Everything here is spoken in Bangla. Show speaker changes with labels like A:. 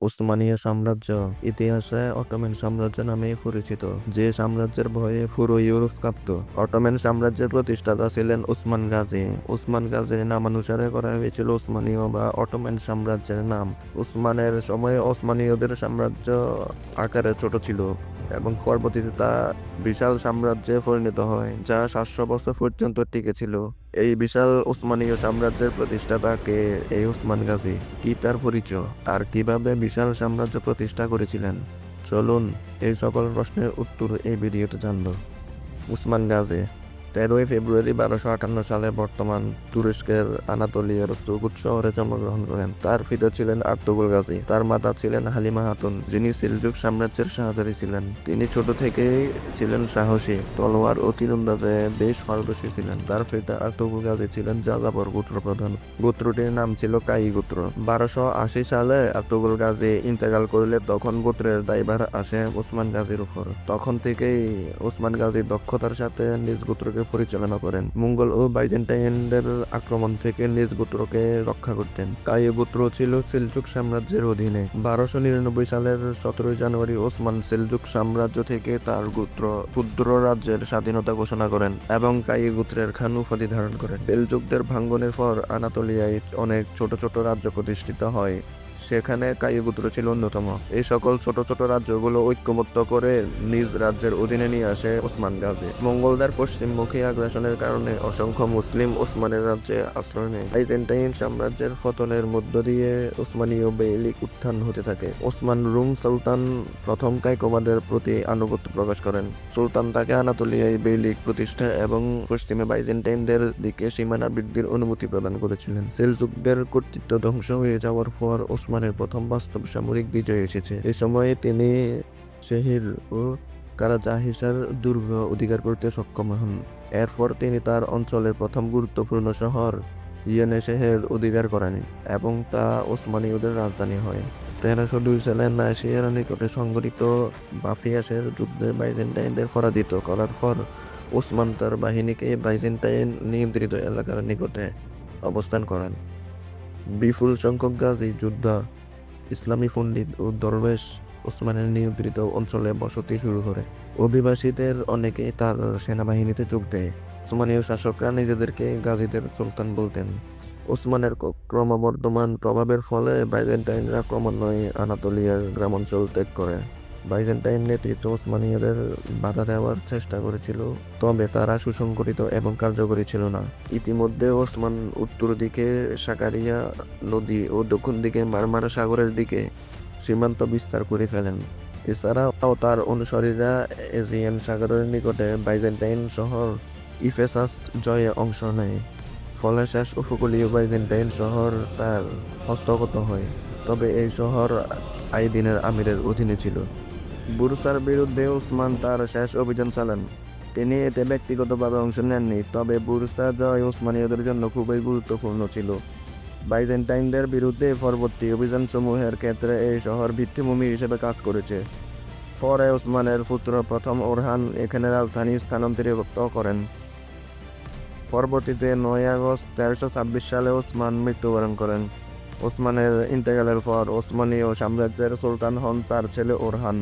A: উসমানীয় সাম্রাজ্য ইতিহাসে অটোম্যান সাম্রাজ্য নামে পরিচিত। যে সাম্রাজ্যের ভয়ে পুরো ইউরোপ কাঁপত। অটোম্যান সাম্রাজ্যের প্রতিষ্ঠাতা ছিলেন উসমান গাজী। উসমান গাজীর নামানুসারে করা হয়েছিল উসমানীয় বা অটোম্যান সাম্রাজ্যের নাম। উসমানের সময়ে ওসমানীয়দের সাম্রাজ্য আকারে ছোট ছিল। এবং পরবর্তীতে তা বিশাল সাম্রাজ্যে পরিণত হয়, যা সাতশো বছর পর্যন্ত টিকে ছিল। এই বিশাল উসমানীয় সাম্রাজ্যের প্রতিষ্ঠাতা কে এই উসমান গাজী। কি তার পরিচয়? আর কীভাবে বিশাল সাম্রাজ্য প্রতিষ্ঠা করেছিলেন? চলুন এই সকল প্রশ্নের উত্তর এই ভিডিওতে জানল উসমান গাজী তেরোই ফেব্রুয়ারি বারোশো আটান্ন সালে বর্তমান তুরস্কের আনাতোলিয়ার সুগুট শহরে জন্মগ্রহণ করেন। তার পিতা ছিলেন আর্তুগুল গাজী। তার মাতা ছিলেন হালিমা খাতুন যিনি সিলজুক সাম্রাজ্যের সহকারী ছিলেন। তিনি ছোট থেকেই ছিলেন সাহসী, তলোয়ার ও তীরন্দাজে বেশ পারদর্শী ছিলেন। তার পিতা আর্তুগুল গাজী ছিলেন যাযাবর গোত্র প্রধান গোত্রটির নাম ছিল কাই গোত্র। বারোশো আশি সালে আর্তুগুল গাজী ইন্তেকাল করলে তখন গোত্রের দায়ভার আসে ওসমান গাজীর উপর। তখন থেকেই ওসমান গাজী দক্ষতার সাথে নিজ গোত্রকে পরিচালনা করেন। মঙ্গল ও বাইজেন্টাইনদের আক্রমণ থেকে নিজ গোত্রকে রক্ষা করতেন। তাই এ গোত্র ছিল সেলজুক সাম্রাজ্যের অধীনে। বারোশো নিরানব্বই সালের সতেরোই জানুয়ারি ওসমান সেলজুক সাম্রাজ্য থেকে তার গোত্র ক্ষুদ্র রাজ্যের স্বাধীনতা ঘোষণা করেন এবং কাই গোত্রের খান উপাধি ধারণ করেন। সেলজুকদের ভাঙ্গনের পর আনাতোলিয়ায় অনেক ছোট ছোট রাজ্য প্রতিষ্ঠিত হয়। সেখানে কাইগুত্র ছিল অন্যতম। এই সকল ছোট ছোট রাজ্যগুলো ঐক্যমত্য করে নিজ রাজ্যের অধীনে নিয়ে আসে ওসমান গাজী। মঙ্গলদের পশ্চিমমুখী আগ্রাসনের কারণে অসংখ্য মুসলিম ওসমানের রাজ্যে আশ্রয় নেয়। বাইজেন্টাইন সাম্রাজ্যের পতনের মধ্য দিয়ে ওসমানীয় বেইলিক উত্থান হতে থাকে। ওসমান রুম সুলতান প্রথম কাইকোবাদের প্রতি আনুগত্য প্রকাশ করেন। সুলতান তাকে আনাতোলিয়ায় বেইলিক প্রতিষ্ঠা এবং পশ্চিমে বাইজেন্টাইনদের দিকে সীমানা বৃদ্ধির অনুমতি প্রদান করেছিলেন। সেলজুকদের কর্তৃত্ব ধ্বংস হয়ে যাওয়ার পর ওসমানের প্রথম বাস্তব সামরিক বিজয় এসেছে। এ সময়ে তিনি শেহির ও কারাজাহিসার দুর্গ অধিকার করতে সক্ষম হন। এরপর তিনি তার অঞ্চলের প্রথম গুরুত্বপূর্ণ শহর ইয়েনে শেহের অধিকার করেন এবং তা ওসমানীয়দের রাজধানী হয়। তেরোশো দুই সালে নাসিয়ার নিকটে সংগঠিত বাফিয়াসের যুদ্ধে বাইজেন্টাইনদের পরাজিত করার পর ওসমান তার বাহিনীকে বাইজেন্টাইন নিয়ন্ত্রিত এলাকার নিকটে অবস্থান করেন। বিপুল সংখ্যক গাজী, যোদ্ধা, ইসলামী পণ্ডিত ও দরবেশ ওসমানের নিয়ন্ত্রিত অঞ্চলে বসতি শুরু করে। অভিবাসীদের অনেকেই তার সেনাবাহিনীতে যোগ দেয়। ওসমানীয় শাসকরা নিজেদেরকে গাজীদের সুলতান বলতেন। ওসমানের ক্রমবর্ধমান প্রভাবের ফলে বাইজেন্টাইনরা ক্রমান্বয়ে আনাতোলিয়ার গ্রামাঞ্চল ত্যাগ করে। বাইজেন্টাইন নেতৃত্ব ওসমানীয়দের বাধা দেওয়ার চেষ্টা করেছিল, তবে তারা সুসংগঠিত এবং কার্যকরী ছিল না। ইতিমধ্যে ওসমান উত্তর দিকে সাকারিয়া নদী ও দক্ষিণ দিকে মারমারা সাগরের দিকে সীমান্ত বিস্তার করে ফেলেন। এছাড়াও তার অনুসারীরা এজিয়ান সাগরের নিকটে বাইজেন্টাইন শহর ইফেসাস জয়ে অংশ নেয়, ফলে শেষ উপকূলীয় বাইজেন্টাইন শহর তার হস্তগত হয়। তবে এই শহর আইদিনের আমিরের অধীনে ছিল। বুরসার বিরুদ্ধে উসমান তার শেষ অভিযান চালান। তিনি এতে ব্যক্তিগতভাবে অংশ নেননি, তবে বুরসা জয় উসমানীয়দের জন্য খুবই গুরুত্বপূর্ণ ছিল। বাইজেন্টাইনদের বিরুদ্ধে পরবর্তী অভিযানসমূহের ক্ষেত্রে এই শহর ভিত্তিভূমি হিসেবে কাজ করেছে। পরে ওসমানের পুত্র প্রথম ওরহান এখানে রাজধানী স্থানান্তরিত করেন। পরবর্তীতে নয় আগস্ট তেরোশো ছাব্বিশ সালে ওসমান মৃত্যুবরণ করেন। ওসমানের ইন্তেকালের পর ওসমানীয় সাম্রাজ্যের সুলতান হন তার ছেলে ওরহান।